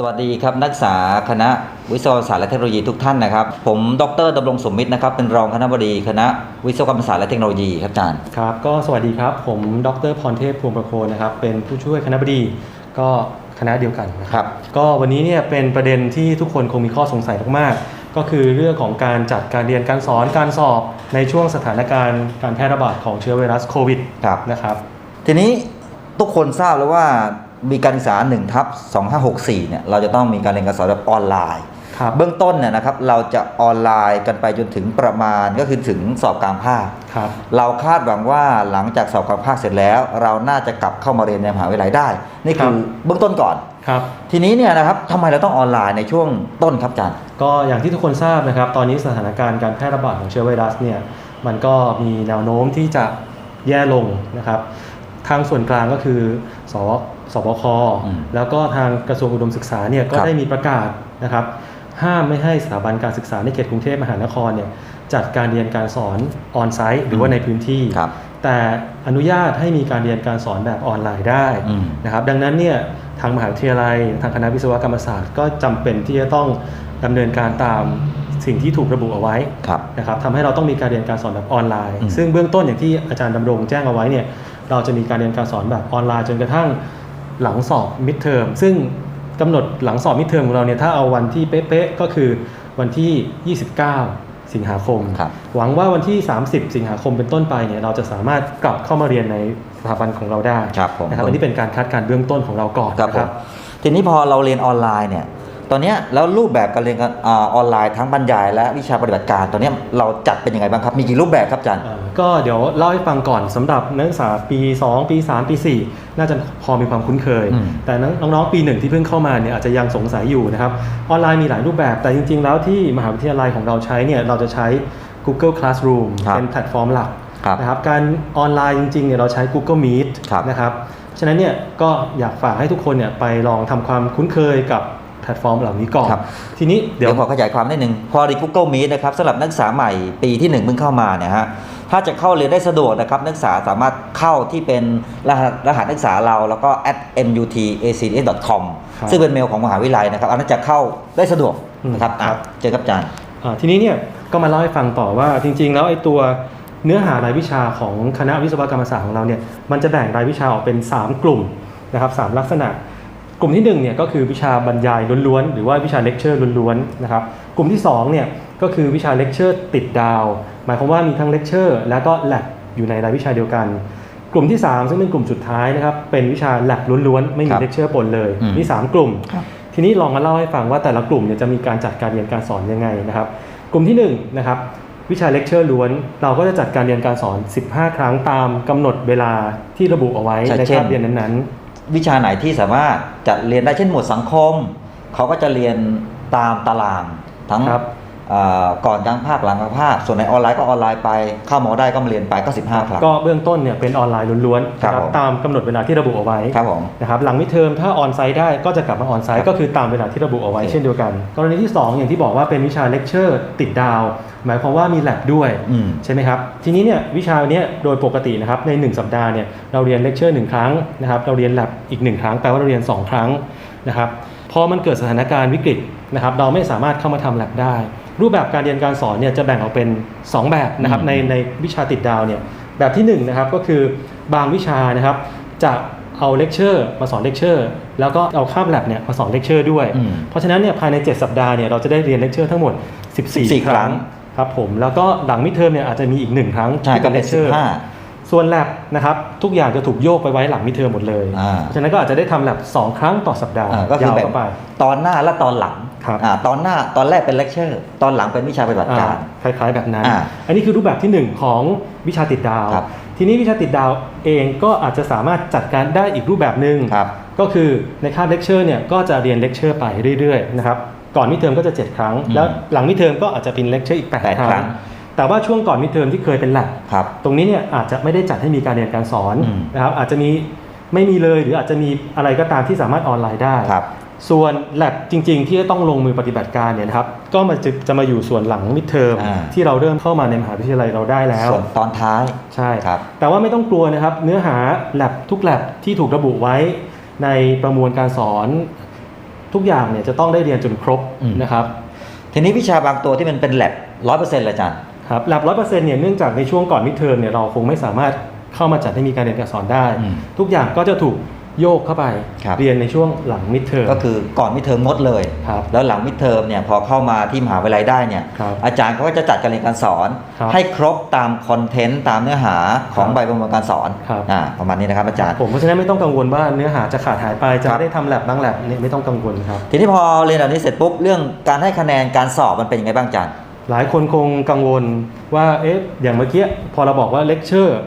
สวัสดีครับนักศึกษาคณะวิศวกรรมศาสตร์และเทคโนโลยีทุกท่านนะครับ ผมดรดำรงสมมิตรนะครับเป็นรองคณบดีคณะวิศวกรรมศาสตร์และเทคโนโลยีครับอาจารย์ครับก็สวัสดีครับ ผมดรพรเทพพวงประโคนนะครับเป็นผู้ช่วยคณะบดีก็คณะเดียวกันนะคครับรับ ก็วันนี้เนี่ยเป็นประเด็นที่ทุกคนคงมีข้อสงสัยมากๆ ก็คือเรื่องของการจัดการเรียนการสอนการสอบในช่วงสถานการณ์การแพร่ระบาดของเชื้อไวรัสโควิดครับนะครับทีนี้ทุกคนทราบแล้วว่า มีการศึกษา1ทับ2564เนี่ยเราจะต้องมีการเรียนการสอนแบบออนไลน์ครับเบื้องต้นเนี่ยนะครับเราจะออนไลน์กันไปจนถึงประมาณก็คือถึงสอบกลางภาคครับเราคาดหวังว่าหลังจากสอบกลางภาคเสร็จแล้ว เราน่าจะกลับเข้ามาเรียนในมหาวิทยาลัยได้ นี่คือเบื้องต้นก่อนครับทีนี้เนี่ยนะครับทำไมเราต้องออนไลน์ในช่วงต้นครับอาจารย์ก็อย่างที่ทุกคนทราบนะครับ ตอนนี้สถานการณ์การแพร่ระบาดของเชื้อไวรัสเนี่ยมันก็มีแนวโน้มที่จะแย่ลงนะครับ ทางส่วนกลางก็คือสว สบคอืมแล้วก็ทางกระทรวงอุดมศึกษาเนี่ยก็ครับได้มีประกาศนะครับ ห้ามไม่ให้สถาบันการศึกษาในเขตกรุงเทพมหานครเนี่ยจัดการเรียนการสอนออนไซต์หรือว่าในพื้นที่ครับแต่อนุญาตให้มีการเรียนการสอนแบบออนไลน์ได้อืมนะครับ ดังนั้นเนี่ยทางมหาวิทยาลัย ทางคณะวิศวกรรมศาสตร์ก็จำเป็นที่จะต้องดำเนินการตามสิ่งที่ถูกระบุเอาไว้ครับนะครับทำให้เราต้องมีการเรียนการสอนแบบออนไลน์อืมซึ่งเบื้องต้นอย่างที่อาจารย์ดำรงแจ้งเอาไว้เนี่ยเราจะมีการเรียนการสอนแบบออนไลน์จนกระทั่ง หลังสอบมิดเทอมซึ่งกำหนดหลังสอบมิดเทอมของเราเนี่ยถ้าเอาวันที่เป๊ะๆก็คือวันที่ 29 สิงหาคมครับหวังว่าวันที่ 30 สิงหาคมเป็นต้นไปเนี่ยเราจะสามารถกลับเข้ามาเรียนในสถาบันของเราได้ครับผมนะครับอันนี้เป็นการคาดการณ์เบื้องต้นของเราก่อนครับนะผมทีนี้พอเราเรียนออนไลน์เนี่ย ตอนเนี้ยแล้วรูปแบบการเรียนกันอาออนไลน์ทั้งบรรยายและวิชาปฏิบัติการ ตอนเนี้ยเราจัดเป็นยังไงบ้างครับ มีกี่รูปแบบครับอาจารย์เอ่อก็เดี๋ยวเล่าให้ฟังก่อนสำหรับนักศึกษาปี 2 ปี 3 ปี 4 น่าจะพอมีความคุ้นเคยอืมแต่น้องๆปีหนึ่งที่เพิ่งเข้ามาเนี่ยอาจจะยังสงสัยอยู่นะครับออนไลน์มีหลายรูปแบบแต่จริง ๆ แล้วที่มหาวิทยาลัยของเราใช้เนี่ยเราจะใช้ Google Classroom ครับเป็นแพลตฟอร์มหลักครับนะครับการออนไลน์จริงๆเนี่ยเราใช้ Google Meet ครับนะครับฉะนั้นเนี่ยก็อยากฝากให้ทุกคนเนี่ยไปลองทำความคุ้นเคยกับแพ ลตฟอร์มเหล่านี้ก่อนครับทีนี้เดี๋เดี๋ยยววขอขยายความนิดนึง พอดี Google Meet นะครับสำหรับนักศึกษาใหม่ปีที่1เพิ่งเข้ามาเนี่ยฮะถ้าจะเข้าเรียนได้สะดวกนะครับนักศึกษาสามารถเข้าที่เป็นรหัสรหัสนักศึกษาเราแล้วก็ at mutacs.com ครับซึ่งเป็นเมลของมหาวิทยาลัยนะครับอันนั้นจะเข้าได้สะดวกนะครับอืมครับอะเจอกับอาจารย์อ่าทีนี้เนี่ยก็มาเล่าให้ฟังต่อว่าจริง ๆ แล้วไอ้ตัวเนื้อหารายวิชาของคณะวิศวกรรมศาสตร์ของเราเนี่ยมันจะแบ่งรายวิชาออกเป็น 3 กลุ่มนะครับสามลักษณะ กลุ่มที่1เนี่ยก็คือวิชาบรรยายล้วนๆ หรือว่าวิชาเลคเชอร์ล้วนๆนะครับกลุ่มที่2เนี่ยก็คือวิชาเลคเชอร์ติดดาว หมายความว่ามีทั้งเลคเชอร์แล้วก็แลบอยู่ในรายวิชาเดียวกัน กลุ่มที่ 3 ซึ่งเป็นกลุ่มสุดท้ายนะครับเป็นวิชาแลบล้วนๆ ไม่คมีรับเลคเชอร์ปนเลยอืมนี่สามกลุ่มครับทีนี้ลองมาเล่าให้ฟังว่าแต่ละกลุ่มเนี่ยจะมีการจัดการเรียนการสอนยังไงนะครับกลุ่มที่1นงนะครับวิชาเลคเชอร์ล้วน เราก็จะจัดการเรียนการสอน 15 ครั้งตามกำหนดเวลาที่ระบุเอาไว้ใช่ในเช่นคาบเรียนนั้น วิชาไหนที่สามารถจะเรียนได้เช่นหมวดสังคม เขาก็จะเรียนตามตารางทั้ง ก่อนกลางภาคหลังกลางภาค ส่วนในออนไลน์ก็ออนไลน์ไป เข้าหมอได้ก็มาเรียนไปก็ 15 ครั้งๆก็เบื้องต้นเนี่ยเป็นออนไลน์ล้วนๆครับนะผมตามกำหนดเวลาที่ระบุเอาไว้ครับผมนะครับหลังมิดเทอมถ้าออนไซต์ได้ก็จะกลับมาออนไซครัต์บก็คือตามเวลาที่ระบุเอาไว้โอเคเช่นเดียวกัน กรณีที่ 2 อย่างที่บอกว่าเป็นวิชาเลคเชอร์ติดดาว หมายความว่ามีแลบด้วยอืมใช่ไหมครับทีนี้เนี่ยวิชาเนี้ยโดยปกตินะครับใน 1 สัปดาห์เนี่ยเราเรียนเลคเชอร์หนึ่งครั้งนะครับเราเรียนแลบอีก1ครั้งแปลว่าเราเรียน 2 ครั้งนะครับพอมันเกิดสถานการณ์วิกฤตนะครับเราไม่สามารถเข้ามาทำแลบได้ รูปแบบการเรียนการสอนเนี่ยจะแบ่งออกเป็น 2 แบบนะครับอืมในในวิชาติดดาวเนี่ยแบบที่1นะครับก็คือบางวิชานะครับจะเอาเลคเชอร์มาสอนเลคเชอร์แล้วก็เอาคาบแลบเนี่ยมาสอนเลคเชอร์ด้วยอืมเพราะฉะนั้นเนี่ยภายใน 7 สัปดาห์เนี่ยเราจะได้เรียนเลคเชอร์ทั้งหมด 14 14ครั้งครับผมแล้วก็หลังมิดเทอมเนี่ยอาจจะมีอีกหนึ่งครั้งใช่ก็ที่เป็นเลคเชอร์15ส่วนแลบนะครับทุกอย่างจะถูกโยกไปไว้หลังมิดเทอมหมดเลยอ่าเพราะฉะนั้นก็อาจจะได้ทำแลบสองครั้งต่อสัปดาห์อ่าก็คือยาวแบ่งเข้าไปตอนหน้าและตอนหลังครับ อ่าตอนหน้าตอนแรกเป็นเลคเชอร์ ตอนหลังเป็นวิชาปฏิบัติการอ่าคล้ายๆ แบบนั้นอ่าอันนี้คือรูปแบบที่ 1 ของวิชาติดดาวครับทีนี้วิชาติดดาวเองก็อาจจะสามารถจัดการได้อีกรูปแบบหนึ่งครับก็คือในคาบเลคเชอร์เนี่ยก็จะเรียนเลคเชอร์ไปเรื่อยๆนะครับก่อนมิดเทอมก็จะ 7 ครั้งอืมแล้วหลังมิดเทอมก็อาจจะเป็นเลคเชอร์อีกแปด8คครั้รั้งงแต่ว่าช่วงก่อนมิดเทอมที่เคยเป็นแลบครับตรงนี้เนี่ยอาจจะไม่ได้จัดให้มีการเรียนการสอนอืมนะครับอาจจะมีไม่มีเลยหรืออาจจะมีอะไรก็ตามที่สามารถออนไลน์ได้ครับ ส่วนแลบจริง ๆ ที่จะต้องลงมือปฏิบัติการเนี่ยนะครับก็มาจะจะมาอยู่ส่วนหลังมิดเทอมอ่า ที่เราเริ่มเข้ามาในมหาวิทยาลัยเราได้แล้ว ส่วนตอนท้าย ใช่ ครับ แต่ว่าไม่ต้องกลัวนะครับ เนื้อหาแลบทุกแลบที่ถูกระบุไว้ในประมวลการสอนทุกอย่างเนี่ยจะต้องได้เรียนจนครบอืม นะครับ ทีนี้วิชาบางตัวที่มันเป็นแลบร้อยเปอร์เซ็นต์เลยอาจารย์ ครับแลบร้อยเปอร์เซ็นต์เนี่ยเนื่องจากในช่วงก่อนมิดเทอมเนี่ยเราคงไม่สามารถเข้ามาจัดให้มีการเรียนการสอนได้ อืม ทุกอย่างก็จะถูก โยกเข้าไปครับเรียนในช่วงหลังมิดเทอมก็คือก่อนมิดเทอมงดเลยครับแล้วหลังมิดเทอมเนี่ยพอเข้ามาที่มหาวิทยาลัยได้เนี่ยครับอาจารย์เขาก็จะจัดการเรียนการสอนครับให้ครบตามคอนเทนต์ตามเนื้อหาของครับใบประเมินการสอนครับอ่าประมาณนี้นะครับอาจารย์ผมเพราะฉะนั้นไม่ต้องกังวลว่าเนื้อหาจะขาดหายไปจะครับไม่ได้ทำแลบบางแลบเนี่ยไม่ต้องกังวลครับทีนี้พอเรียนแบบนี้เสร็จปุ๊บเรื่องการให้คะแนนการสอบมันเป็นยังไงบ้างอาจารย์หลายคนคงกังวลว่าเอ๊ะอย่างเมื่อกี้พอเราบอกว่าเลคเชอร์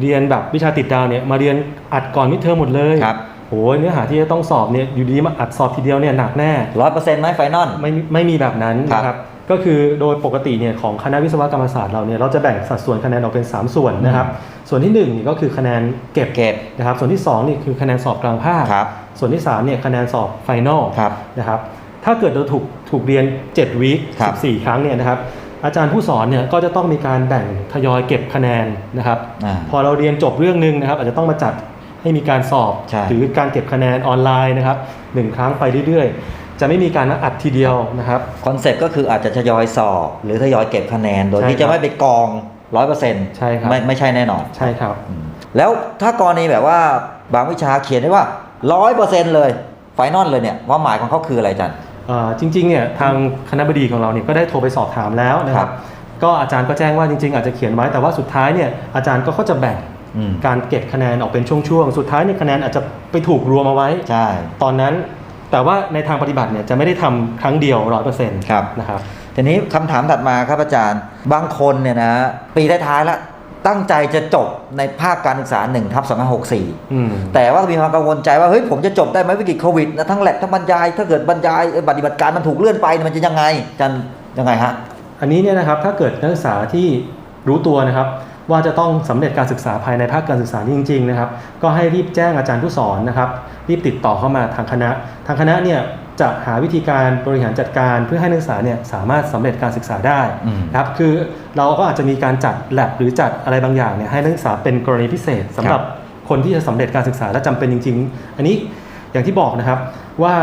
เรียนแบบวิชาติดดาวเนี่ยมาเรียน อัดก่อนมิดเทอมหมดเลยครับโอ้ยเนื้อหาที่จะต้องสอบเนี่ยอยู่ดีมาอัดสอบทีเดียวเนี่ยหนักแน่ร้อยเปอร์เซ็นต์ไหมไฟนอลไม่ไม่มีแบบนั้นครับนะครับก็คือโดยปกติเนี่ยของคณะวิศวกรรมศาสตร์เราเนี่ยเราจะแบ่งสัดส่วนคะแนนออกเป็น 3 ส่วนนะครับส่วนที่1นี่ก็คือคะแนนเก็บเก็บนะครับส่วนที่2นี่คือคะแนนสอบกลางภาคครับส่วนที่3เนี่ยคะแนนสอบไฟนอลครับนะครับถ้าเกิดเราถูกถูกเรียน7วีคครับ14 ครั้งเนี่ยนะครับอาจารย์ผู้สอนเนี่ยก็จะต้องมีการแบ่งทยอยเก็บคะแนนนะครับอ่าพอเราเรียนจบเรื่องหนึ่งนะครับอาจจะต้องมาจัด ให้มีการสอบใช่หรือการเก็บคะแนนออนไลน์นะครับหนึ่งครั้งไปเรื่อยๆ จะไม่มีการอัดทีเดียวนะครับคอนเซ็ปต์ก็คืออาจจะทยอยสอบ หรือทยอยเก็บคะแนน โดยใช่ที่ครัจะบไม่ไปกองร้อยเปอร์เซ็นต์ใช่ครับไม่ไม่ใช่แน่นอนใช่ครับอืมแล้วถ้ากรณีแบบว่าบางวิชาเขียนได้ว่าร้อยเปอร์เซ็นต์เลยไฟนอลเลยเนี่ยว่าหมายของเขาคืออะไรอาจารย์เอ่อจริงๆเนี่ยทางคณะบดีของเราเนี่ยก็ได้โทรไปสอบถามแล้วนะคครัรับบก็อาจารย์ก็แจ้งว่าจริง ๆ อาจจะเขียนไว้แต่ว่าสุดท้ายเนี่ยอาจารย์ก็จะแบ่งอืม การเก็บคะแนนออกเป็นช่วงๆ สุดท้ายเนี่ยคะแนนอาจจะไปถูกรวมเอาไว้ใช่ตอนนั้นแต่ว่าในทางปฏิบัติเนี่ยจะไม่ได้ทำครั้งเดียวร้อยเปอร์เซ็นต์ครับนะครับทีนี้คำถามถัดมาครับอาจารย์บางคนเนี่ยนะปีท้ายๆแล้วตั้งใจจะจบในภาคการศึกษา1ทับ2564อืมแต่ว่ามีความกังวลใจว่าเฮ้ยผมจะจบได้ไหมวิกฤตโควิดนะทั้งแลบทั้งบรรยาย ถ้าเกิดบรรยายเอ่อปฏิบัติการมันถูกเลื่อนไปเนี่ยมันจะยังไงอาจารย์ยังไงฮะอันนี้เนี่ยนะครับถ้าเกิดนักศึกษาที่รู้ตัวนะครับ ว่าจะต้องสำเร็จการศึกษาภายในภาคการศึกษานี้จริงๆนะครับ ก็ให้รีบแจ้งอาจารย์ผู้สอนนะครับ รีบติดต่อเข้ามาทางคณะ ทางคณะเนี่ยจะหาวิธีการบริหารจัดการเพื่อให้นักศึกษาเนี่ยสามารถสำเร็จการศึกษาได้อืมนะครับคือเราก็อาจจะมีการจัดแลบหรือจัดอะไรบางอย่างเนี่ยให้นักศึกษาเป็นกรณีพิเศษสำหรับคนที่จะสำเร็จการศึกษาและจำเป็นจริง ๆ อันนี้อย่างที่บอกนะครับว่า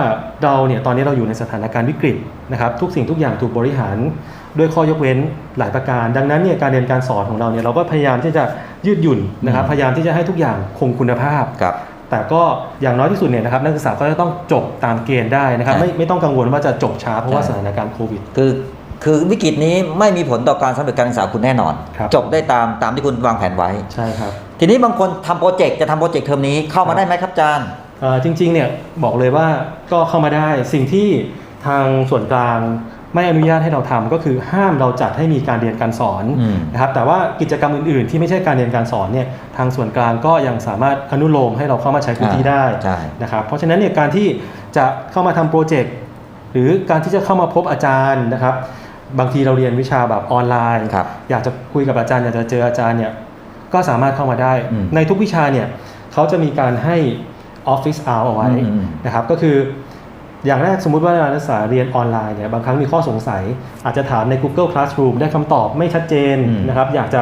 เราเนี่ยตอนนี้เราอยู่ในสถานการณ์วิกฤตนะครับ ทุกสิ่งทุกอย่างถูกบริหาร ด้วยข้อยกเว้นหลายประการ ดังนั้นเนี่ยการเรียนการสอนของเราเนี่ยเราก็พยายามที่จะยืดหยุ่นนะครับอืมพยายามที่จะให้ทุกอย่างคงคุณภาพครับแต่ก็อย่างน้อยที่สุดเนี่ยนะครับนักศึกษาก็จะต้องจบตามเกณฑ์ได้นะครับใช่ไม่ไม่ต้องกังวลว่าจะจบช้าเพราะว่าใช่สถานการณ์โควิด คือคือวิกฤตนี้ไม่มีผลต่อการสำเร็จการศึกษาคุณแน่นอนครับจบได้ตามตามที่คุณวางแผนไว้ใช่ครับทีนี้บางคนทำโปรเจกต์จะทำโปรเจกต์เทอมนี้เข้ามาได้ไหมครับอาจารย์เอ่อจริงๆเนี่ยบอกเลยว่าก็เข้ามาได้สิ่งที่ทางส่วนกลาง ไม่อนุญาตให้เราทำก็คือห้ามเราจัดให้มีการเรียนการสอนอืมนะครับแต่ว่ากิจกรรมอื่นๆ ที่ไม่ใช่การเรียนการสอนเนี่ยทางส่วนกลางก็ยังสามารถอนุโลมให้เราเข้ามาใช้พื้นที่ได้ใช่นะครับเพราะฉะนั้นเนี่ยการที่จะเข้ามาทำโปรเจกต์หรือการที่จะเข้ามาพบอาจารย์นะครับ บางทีเราเรียนวิชาแบบออนไลน์ครับอยากจะคุยกับอาจารย์อยากจะเจออาจารย์เนี่ยก็สามารถเข้ามาได้อืมในทุกวิชาเนี่ยเขาจะมีการให้ออฟฟิศเอาเอาไว้อืมอืมนะครับก็คือ อย่างแรกสมมุติว่านักศึกษาเรียนออนไลน์เนี่ยบางครั้งมีข้อสงสัย อาจจะถามใน Google Classroom ได้คำตอบไม่ชัดเจนอืมนะครับ อยากจะ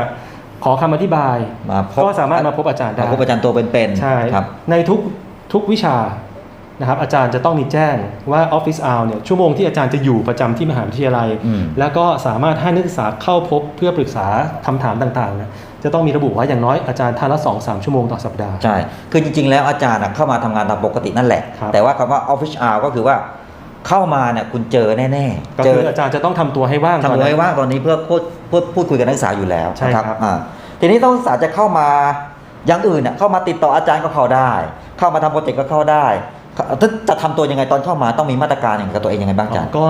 ขอคำอธิบายมาพบก็สามารถมาพบอาจารย์ได้มาพบอาจารย์ตัวเป็นๆใช่ครับในทุกทุกวิชา นะครับอาจารย์จะต้องมีแจ้งว่า Office Hour เนี่ยชั่วโมงที่อาจารย์จะอยู่ประจำที่มหาวิทยาลัยอืมแล้วก็สามารถให้นักศึกษาเข้าพบเพื่อปรึกษาคำถามต่างๆนะจะต้องมีระบุว่าอย่างน้อยอาจารย์ท่านละ2 3ชั่วโมงต่อสัปดาห์ ใช่ คือจริง ๆ แล้วอาจารย์อะเข้ามาทำงานตามปกตินั่นแหละครับแต่ว่าคำว่า office hour ก็คือว่าเข้ามาเนี่ยคุณเจอแน่ๆก็เจคืออาจารย์จะต้องทำตัวให้ว่างทำก่อนตัวนะให้ว่างตอนนี้เพื่อพูดพูดพูดคุยกับนักศึกษาอยู่แล้วใช่นะครับอ่าทีนี้ต้องศึกษาจะเข้ามาอย่างอื่นเนี่ยเข้ามาติดต่ออาจารย์ก็เข้าได้ เข้ามาทำโปรเจกต์ก็เข้าได้ถ้า จะทำตัวยังไงตอนเข้ามาต้องมีมาตรการอย่างกับตัวเองยังไงบ้างอาจารย์ ก็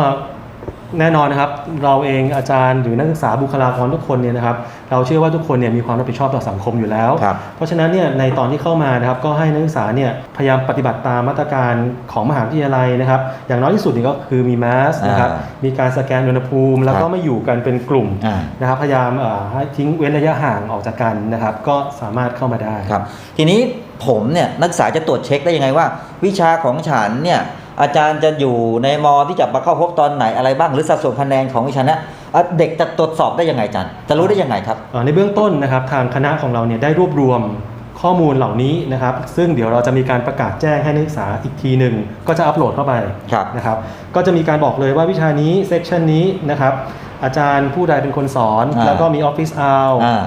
แน่นอนนะครับ เราเองอาจารย์หรือนักศึกษาบุคลากรทุกคนเนี่ยนะครับเราเชื่อว่าทุกคนเนี่ยมีความรับผิดชอบต่อสังคมอยู่แล้ว ครับ เพราะฉะนั้นเนี่ยในตอนที่เข้ามานะครับก็ให้นักศึกษาเนี่ยพยายามปฏิบัติตามมาตรการของมหาวิทยาลัยนะครับ อย่างน้อยที่สุดนี่ก็คือมีแมสนะครับอ่ามีการสแกนอุณหภูมิ แล้วคก็รับไม่อยู่กันเป็นกลุ่มอ่านะครับพยายามเอ่อให้ทิ้งเว้นระยะห่างออกจากกันนะครับ ก็สามารถเข้ามาได้ ครับ ทีนี้ผมเนี่ยนักศึกษาจะตรวจเช็คได้ยังไงว่า วิชาของฉันเนี่ย อาจารย์จะอยู่ในมอที่จะมาเข้าพบตอนไหนอะไรบ้างหรือสัดส่วนคะแนนของวิชาเนี้ยอะเด็กจะตรวจสอบได้ยังไงอาจารย์จะรู้ได้ยังไงครับเอ่อในเบื้องต้นนะครับทางคณะของเราเนี่ยได้รวบรวมข้อมูลเหล่านี้นะครับ ซึ่งเดี๋ยวเราจะมีการประกาศแจ้งให้นักศึกษาอีกทีหนึ่งก็จะอัปโหลดเข้าไปครับนะครับ ก็จะมีการบอกเลยว่าวิชานี้เซกชันนี้นะครับ อาจารย์ผู้ใดเป็นคนสอนอ่าแล้วก็มีออฟฟิศเอาอ่า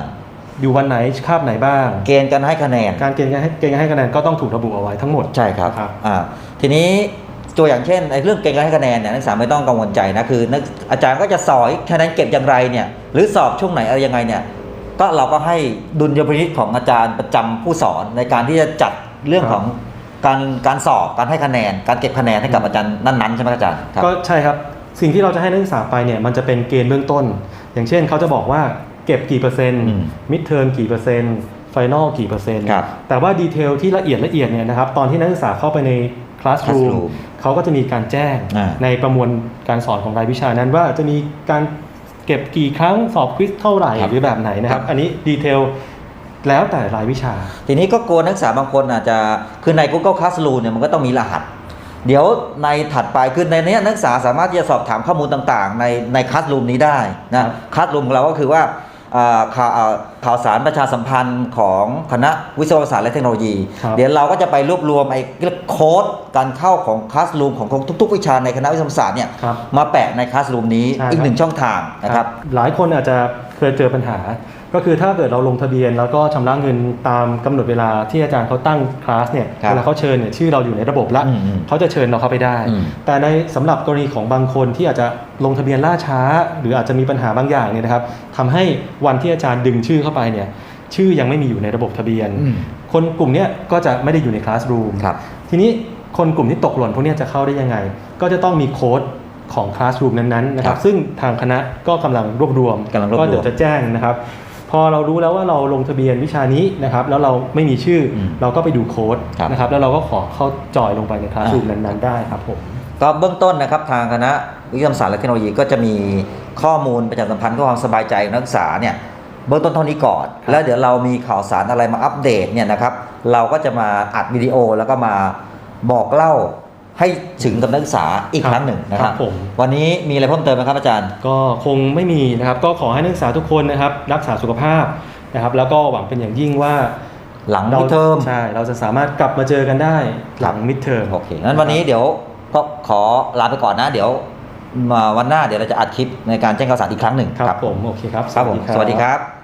อยู่วันไหนคาบไหนบ้าง เกณฑ์การให้คะแนน การเกณฑ์การให้เกณฑ์การให้คะแนนก็ต้องถูกระบุเอาไว้ทั้งหมดใช่ครับครับอ่าทีนี้ ตัวอย่างเช่นไอ้เรื่องเกณฑ์การให้คะแนนเนี่ยนักศึกษาไม่ต้องกังวลใจนะคือนักอาจารย์ก็จะสอนคะแนนเก็บอย่างไรเนี่ยหรือสอบช่วงไหนอะไรยังไงเนี่ยก็เราก็ให้ดุลยพินิจของอาจารย์ประจำผู้สอนในการที่จะจัดเรื่องของการการสอบการให้คะแนน การเก็บคะแนนให้กับอาจารย์นั้นๆใช่ไหมอาจารย์ครับก็ใช่ครับสิ่งที่เราจะให้นักศึกษาไปเนี่ยมันจะเป็นเกณฑ์เบื้องต้น อย่างเช่นเขาจะบอกว่าเก็บกี่เปอร์เซ็นต์อืมมิดเทอมกี่เปอร์เซ็นต์ ไฟนอลกี่เปอร์เซ็นต์ครับแต่ว่าดีเทลที่ละเอียดละเอียดเนี่ยนะครับตอนที่นักศึกษาเข้าไปในคลาสรูม classroom เขาก็จะมีการแจ้งอ่าในประมวลการสอนของรายวิชานั้นว่าจะมีการเก็บกี่ครั้งสอบควิสเท่าไหร่ครับหรือแบบไหนนะครับครับ อันนี้ดีเทลแล้วแต่รายวิชา ทีนี้ก็กลัวนักศึกษาบางคนอาจจะคือใน Google Classroom เนี่ยมันก็ต้องมีรหัส เดี๋ยวในถัดไปคือในเนี้ยนักศึกษาสามารถที่จะสอบถามข้อมูลต่างๆ ในในคัสรูมนี้ได้นะคัสรูมของเราก็คือว่าอ่า ข่าวอ่าข่าวสารประชาสัมพันธ์ของคณะวิศวศาสตร์และเทคโนโลยีครับเดี๋ยวเราก็จะไปรวบรวมไอ้โค้ดการเข้าของคัสรูมของทุก ๆ วิชาในคณะวิศวศาสตร์เนี่ยครับมาแปะในคัสรูมนี้ใช่อีกครับหนึ่งช่องทางนะครับหลายคนอาจจะเคยเจอปัญหา ก็คือถ้าเกิดเราลงทะเบียน แล้วก็ชำระเงินตามกำหนดเวลาที่อาจารย์เขาตั้งคลาสเนี่ยครับเวลาเขาเชิญเนี่ยชื่อเราอยู่ในระบบละอืมอืมเขาจะเชิญเราเข้าไปได้อืมแต่ในสำหรับกรณีของบางคนที่อาจจะลงทะเบียนล่าช้า หรืออาจจะมีปัญหาบางอย่างเนี่ยนะครับทำให้วันที่อาจารย์ดึงชื่อเข้าไปเนี่ยชื่อยังไม่มีอยู่ในระบบทะเบียนอืมคนกลุ่มเนี้ยก็จะไม่ได้อยู่ในคลาสรูมครับทีนี้คนกลุ่มที่ตกหล่นพวกเนี้ยจะเข้าได้ยังไง ก็จะต้องมีโค้ดของคลาสรูมนั้นๆนะครัครับบซึ่งทางคณะก็กำลังรวบรวมกำลังรวบรวมก็เดี๋ยวจะแจ้งนะครับพ อเรารู้แล้วว่าเราลงทะเบียนวิชานี้นะครับแล้วเราไม่มีชื่ออมเราก็ไปดูโค้ดครับนะครับแล้วเราก็ขอเข้าจอยลงไปในคลาสรูมอ่านั้นๆได้ครับผมก็เบื้องต้นนะครับทางคณะวิทยาศาสตร์และเทคโนโลยีก็จะมีข้อมูลประชาสัมพันธ์เพื่อความสบายใจของนักศึกษาเนี่ยเบื้องต้นเท่านี้ก่อนครับแล้วเดี๋ยวเรามีข่าวสารอะไรมาอัปเดตเนี่ยนะครับ เราก็จะมาอัดวิดีโอแล้วก็มาบอกเล่า ให้ถึงกับนักศึกษาอีกครั้งหนึ่งนะครับผมวันนี้มีอะไรเพิ่มเติมไหมครับอาจารย์ ก็คงไม่มีนะครับ ก็ขอให้นักศึกษาทุกคนนะครับ รักษาสุขภาพนะครับ แล้วก็หวังเป็นอย่างยิ่งว่าหลังเรามิดเทอมใช่ เราจะสามารถกลับมาเจอกันได้หลังมิดเทอมโอเคงั้นวันนี้เดี๋ยวก็ขอลาไปก่อนนะเดี๋ยวมาวันหน้าเดี๋ยวเราจะอัดคลิปในการแจ้งข่าวสารอีกครั้งหนึ่งครับผมโอเคครับครับผมสวัสดีครับ